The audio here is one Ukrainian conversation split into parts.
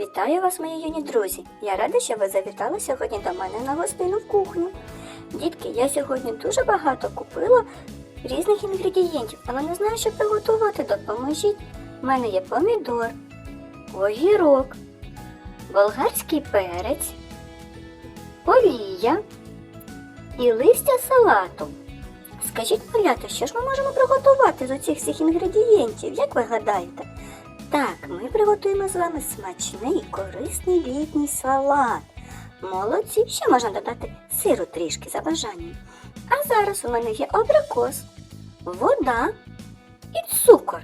Вітаю вас, мої юні друзі! Я рада, що ви завітали сьогодні до мене на гостину в кухню. Дітки, я сьогодні дуже багато купила різних інгредієнтів, але не знаю, що приготувати. Допоможіть. У мене є помідор, огірок, болгарський перець, олія і листя салату. Скажіть, малята, що ж ми можемо приготувати з оцих всіх інгредієнтів? Як ви гадаєте? Так, ми приготуємо з вами смачний, корисний літній салат. Молодці, ще можна додати сиру трішки за бажанням. А зараз у мене є абрикос, вода і цукор.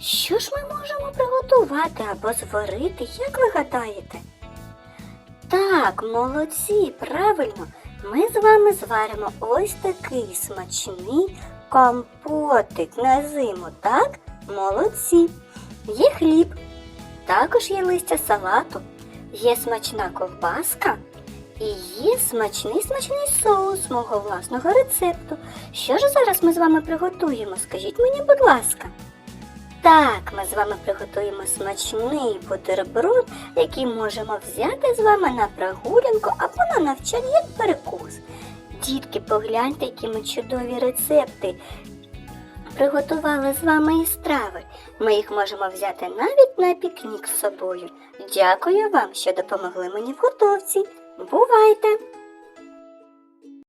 Що ж ми можемо приготувати або зварити, як ви гадаєте? Так, молодці, правильно. Ми з вами зваримо ось такий смачний компотик на зиму, так? Молодці. Є хліб, також є листя салату, є смачна ковбаска і є смачний смачний соус мого власного рецепту. Що ж зараз ми з вами приготуємо? Скажіть мені, будь ласка. Так, ми з вами приготуємо смачний бутерброд, який можемо взяти з вами на прогулянку або на навчання як перекус. Дітки, погляньте, які ми чудові рецепти приготували з вами і страви. Ми їх можемо взяти навіть на пікнік з собою. Дякую вам, що допомогли мені в готовці. Бувайте!